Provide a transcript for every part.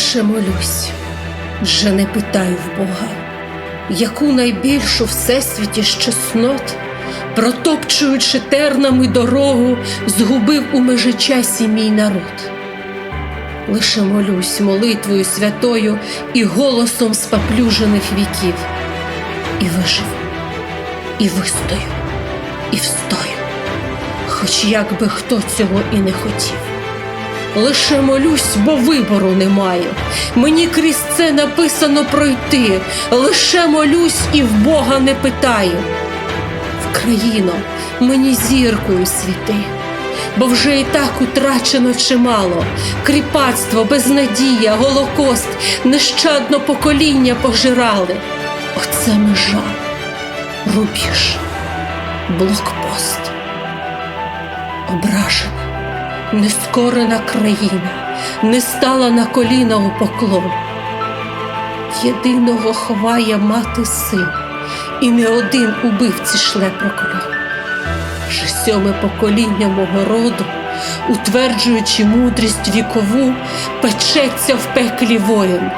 Лише молюсь, вже не питаю в Бога, яку найбільшу всесвіті з протопчуючи тернами дорогу, згубив у межичасі мій народ. Лише молюсь молитвою святою і голосом спаплюжених віків, і виживу, і вистою, і встою, хоч як би хто цього і не хотів. Лише молюсь, бо вибору не маю. Мені крізь це написано пройти. Лише молюсь і в Бога не питаю. В країно мені зіркою світи, бо вже і так утрачено чимало. Кріпацтво, безнадія, голокост, нещадно покоління пожирали. Оце межа, рубіж, блокпост. Ображена нескорена країна, не стала на коліна у поклон. Єдиного ховає мати син, і не один убивці шле прокльон. Вже сьоме покоління мого роду, утверджуючи мудрість вікову, печеться в пеклі воїн.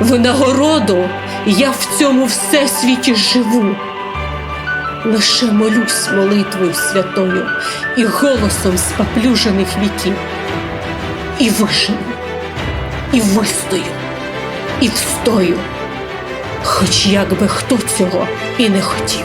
Винагороду я в цьому всесвіті живу лише молюсь молитвою святою і голосом споплюжених віків. І виживу, і вистою, і встою, хоч як би хто цього і не хотів.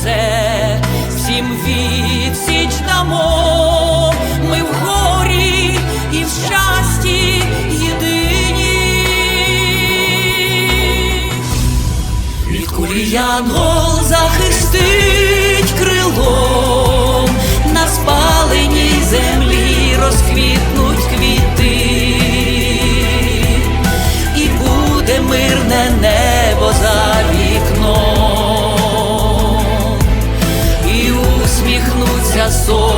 все, всім відсіч дамо, ми в горі і в щасті єдині. Від кулі янгол захистить soul.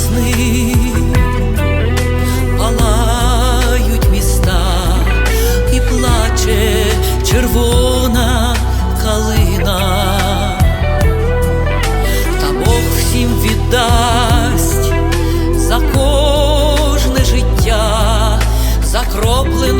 Сни палають міста і плаче червона калина, та Бог всім віддасть за кожне життя, закроплену